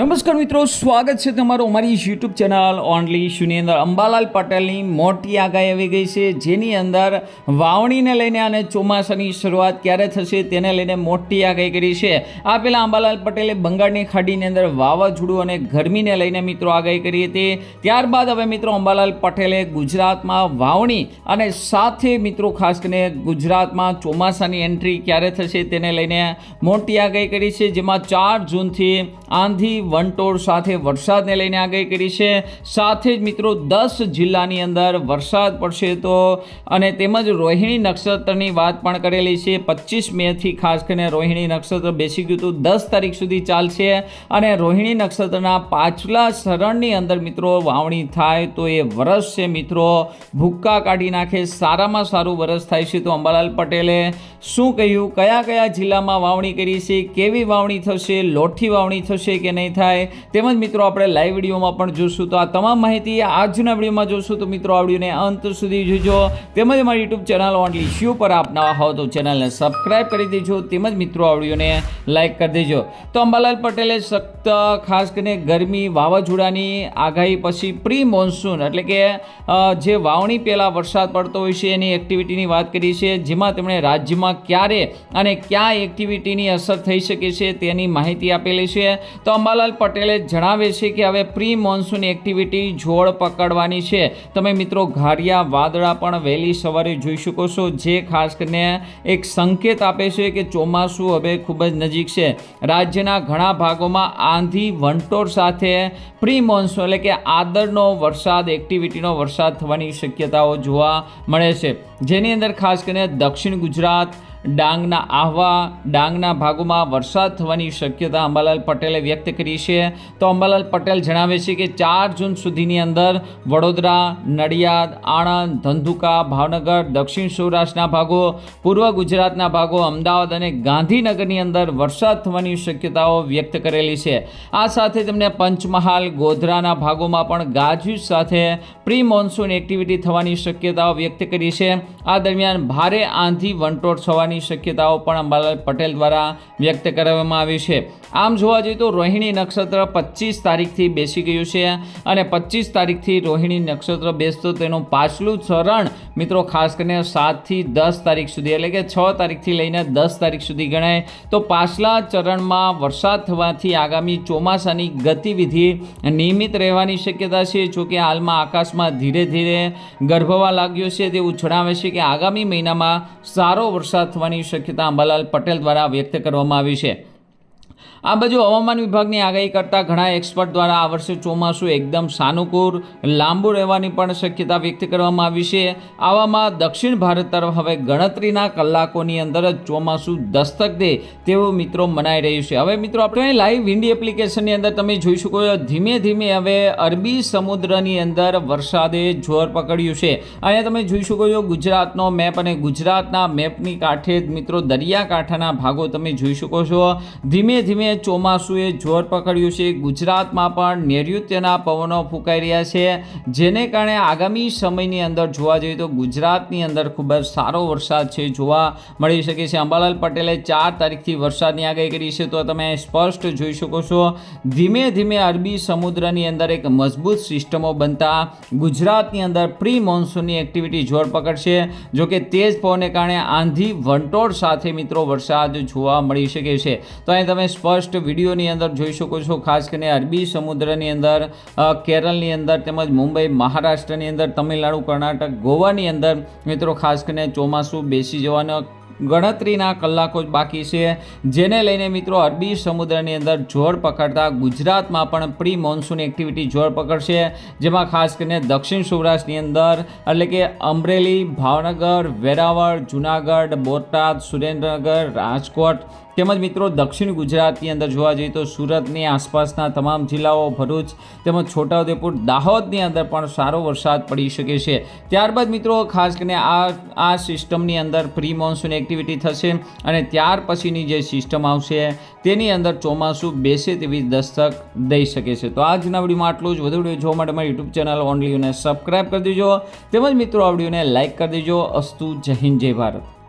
નમસ્કાર મિત્રો, સ્વાગત છે તમારું અમારી યુટ્યુબ ચેનલ ઓનલી શુની અંદર. અંબાલાલ પટેલની મોટી આગાહી આવી ગઈ છે, જેની અંદર વાવણીને લઈને અને ચોમાસાની શરૂઆત ક્યારે થશે તેને લઈને મોટી આગાહી કરી છે. આ પહેલાં અંબાલાલ પટેલે બંગાળની ખાડીની અંદર વાવાઝોડું અને ગરમીને લઈને મિત્રો આગાહી કરી હતી. ત્યારબાદ હવે મિત્રો અંબાલાલ પટેલે ગુજરાતમાં વાવણી અને સાથે મિત્રો ખાસ કરીને ગુજરાતમાં ચોમાસાની એન્ટ્રી ક્યારે થશે તેને લઈને મોટી આગાહી કરી છે, જેમાં ચાર જૂનથી આંધી વંટોળ સાથે વરસાદને લઈને આગાહી કરી છે. સાથે જ મિત્રો, દસ જિલ્લાની અંદર વરસાદ પડશે તો અને તેમજ રોહિણી નક્ષત્રની વાત પણ કરેલી છે. પચીસ મેથી ખાસ કરીને રોહિણી નક્ષત્ર બેસી ગયું હતું. દસ તારીખ સુધી ચાલશે અને રોહિણી નક્ષત્રના પાછલા શરણની અંદર મિત્રો વાવણી થાય તો એ વરસ છે મિત્રો. ભૂક્કા કાઢી નાખે, સારામાં સારું વરસ થાય છે તો અંબાલાલ પટેલે શું કહ્યું? કયા કયા જિલ્લામાં વાવણી કરી છે? કેવી વાવણી થશે? લોઠી વાવણી થશે કે નહીં થાય. તેમજ મિત્રો, આપણે લાઈવ વિડીયોમાં પણ જોશું. તો આ તમામ માહિતી આજના વિડીયોમાં જોશું. તો મિત્રો, આ વિડીયોને અંત સુધી જોજો. તેમજ અમારી યુટ્યુબ ચેનલ ઓનલી શ્યુ પર આપ નવા હો તો ચેનલને સબસ્ક્રાઈબ કરી દેજો. તેમજ મિત્રો, આ વિડીયોને લાઈક કરી દેજો. તો અંબાલાલ પટેલે સખ્ત, ખાસ કરીને ગરમી વાવાઝોડાની આગાહી પછી પ્રી મોન્સૂન એટલે કે જે વાવણી પહેલાં વરસાદ પડતો હોય છે, એની એક્ટિવિટીની વાત કરી છે, જેમાં તેમણે રાજ્યમાં ક્યારે અને ક્યાં એક્ટિવિટીની અસર થઈ શકે છે તેની માહિતી આપેલી છે. તો અંબાલાલ પટેલે જણાવે છે કે હવે પ્રી મોન્સૂન એક્ટિવિટી જોડ પકડવાની છે. તમે મિત્રો ઘારિયા વાદળા પણ વહેલી સવારે જોઈ શકો છો, જે ખાસ કરીને એક સંકેત આપે છે કે ચોમાસું હવે ખૂબ જ નજીક છે. રાજ્યના ઘણા ભાગોમાં આંધી વંટોળ સાથે પ્રી મોન્સૂન એટલે કે આદરનો વરસાદ, એક્ટિવિટીનો વરસાદ થવાની શક્યતાઓ જોવા મળે છે. જેની અંદર ખાસ કરીને દક્ષિણ ગુજરાત ડાંગના આહવા, ડાંગના ભાગોમાં વરસાદ થવાની શક્યતા અંબાલાલ પટેલે વ્યક્ત કરી છે. તો અંબાલાલ પટેલ જણાવે છે કે ચાર જૂન સુધીની અંદર વડોદરા, નડિયાદ, આણંદ, ધંધુકા, ભાવનગર, દક્ષિણ સૌરાષ્ટ્રના ભાગો, પૂર્વ ગુજરાતના ભાગો, અમદાવાદ અને ગાંધીનગરની અંદર વરસાદ થવાની શક્યતાઓ વ્યક્ત કરેલી છે. આ સાથે તેમણે પંચમહાલ, ગોધરાના ભાગોમાં પણ ગાજવીજ સાથે પ્રી મોન્સૂન એક્ટિવિટી થવાની શક્યતાઓ વ્યક્ત કરી છે. આ દરમિયાન ભારે આંધી વંટોળ થવાની શક્યતાઓ પણ અંબાલાલ પટેલ દ્વારા વ્યક્ત કરવામાં આવી છે. આમ જોવા જઈએ તો રોહિણી નક્ષત્ર પચીસ તારીખથી બેસી ગયું છે અને પચીસ તારીખથી રોહિણી નક્ષત્ર બેસતો તેનું પાછલું ચરણ મિત્રો ખાસ કરીને સાતથી દસ તારીખ સુધી એટલે કે છ તારીખથી લઈને દસ તારીખ સુધી ગણાય. તો પાછલા ચરણમાં વરસાદ થવાથી આગામી ચોમાસાની ગતિવિધિ નિયમિત રહેવાની શક્યતા છે. જોકે હાલમાં આકાશમાં ધીરે ધીરે ગર્ભવા લાગ્યો છે તેવું જણાવે છે કે આગામી મહિનામાં સારો વરસાદ થવાની શક્યતા અંબાલાલ પટેલ દ્વારા વ્યક્ત કરવામાં આવી છે. આ બાજુ હવામાન વિભાગની આગાહી કરતા ઘણા એક્સપર્ટ દ્વારા આ વર્ષે ચોમાસું એકદમ સાનુકૂળ, લાંબુ રહેવાની પણ શક્યતા વ્યક્ત કરવામાં આવી છે. આવામાં દક્ષિણ ભારત તરફ હવે ગણતરીના કલાકોની અંદર જ ચોમાસું દસ્તક દે તેવું મિત્રો મનાઈ રહ્યું છે. હવે મિત્રો આપણે લાઈવ વિન્ડી એપ્લિકેશનની અંદર તમે જોઈ શકો છો, ધીમે ધીમે હવે અરબી સમુદ્રની અંદર વરસાદે જોર પકડ્યું છે. અહીંયા તમે જોઈ શકો છો ગુજરાતનો મેપ અને ગુજરાતના મેપની કાંઠે મિત્રો દરિયાકાંઠાના ભાગો તમે જોઈ શકો છો. ધીમે ધીમે ચોમાસુએ જોર પકડ્યું છે. ગુજરાતમાં પણ નૈઋત્યના પવનો ફૂંકાઈ રહ્યા છે. જેને કારણે આગામી સમયની અંદર જોવા જઈએ તો ગુજરાતની અંદર ખૂબ જ સારો વરસાદ છે. જોવા મળી શકે છે. અંબાલાલ પટેલે ચાર તારીખથી વરસાદની આગાહી કરી છે. તો તમે સ્પષ્ટ જોઈ શકો છો. ધીમે ધીમે અરબી સમુદ્રની અંદર એક મજબૂત સિસ્ટમો બનતા ગુજરાતની અંદર પ્રી મોન્સૂનની એક્ટિવિટી જોર પકડશે. જોકે તેજ પવનને કારણે આંધી વંટોળ સાથે મિત્રો વરસાદ જોવા મળી શકે છે. તો અહીં તમે સ્પષ્ટ વિડીયોની અંદર જોઈ શકો છો. ખાસ કરીને અરબી સમુદ્રની અંદર કેરળની અંદર તેમજ મુંબઈ, મહારાષ્ટ્રની અંદર, તમિલનાડુ, કર્ણાટક, ગોવાની અંદર મિત્રો ખાસ કરીને ચોમાસું બેસી જવાનો ગણતરીના કલાકો જ બાકી છે. જેને લઈને મિત્રો અરબી સમુદ્રની અંદર જોર પકડતા ગુજરાતમાં પણ પ્રી મોન્સૂન એક્ટિવિટી જોર પકડશે. જેમાં ખાસ કરીને દક્ષિણ સૌરાષ્ટ્રની અંદર એટલે કે અમરેલી, ભાવનગર, વેરાવળ, જુનાગઢ, બોટાદ, સુરેન્દ્રનગર, રાજકોટ તેમજ મિત્રો દક્ષિણ ગુજરાતની અંદર જોવા જઈએ તો સુરતની આસપાસના તમામ જિલ્લાઓ, ભરૂચ તેમજ છોટાઉદેપુર, દાહોદની અંદર પણ સારો વરસાદ પડી શકે છે. ત્યારબાદ મિત્રો ખાસ કરીને આ આ સિસ્ટમની અંદર પ્રી મોન્સૂન એક્ટિવિટી થશે અને ત્યાર પછીની જે સિસ્ટમ આવશે તેની અંદર ચોમાસું બેસે તેવી દસ્તક દઈ શકે છે. તો આજના વિડીયોમાં આટલું જ. વધુ વીડિયો જોવા માટે મારી યુટ્યુબ ચેનલ ઓનલીને સબસ્ક્રાઈબ કરી દેજો. તેમજ મિત્રો આ વિડીયોને લાઇક કરી દેજો. અસ્તુ જય હિન્દ, જય ભારત.